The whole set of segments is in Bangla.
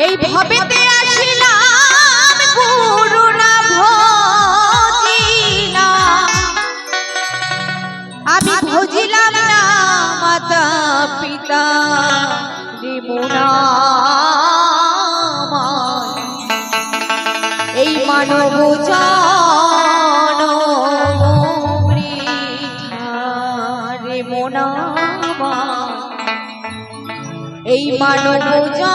এই ভবেতে আসিলাম গুরু না ভজিনা আমি ভজিলাম না, মাতা পিতা, রেমুনা এই মানব রে মোনা এই মানব বৃথা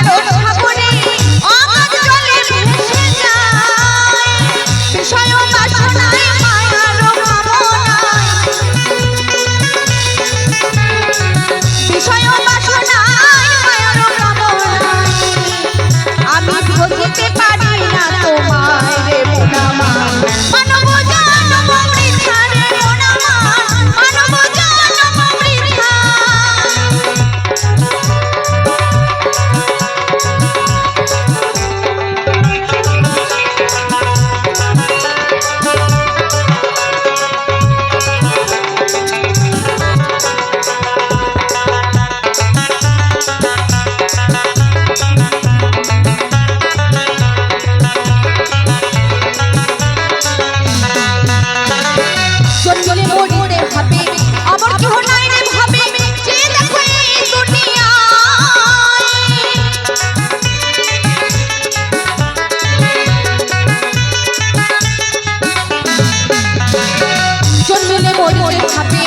জন্মলে মরিতে হবে আবার কেহ নাই রে ভাবে। যে দেখো এই দুনিয়ায়। জন্মলে মরিতে হবে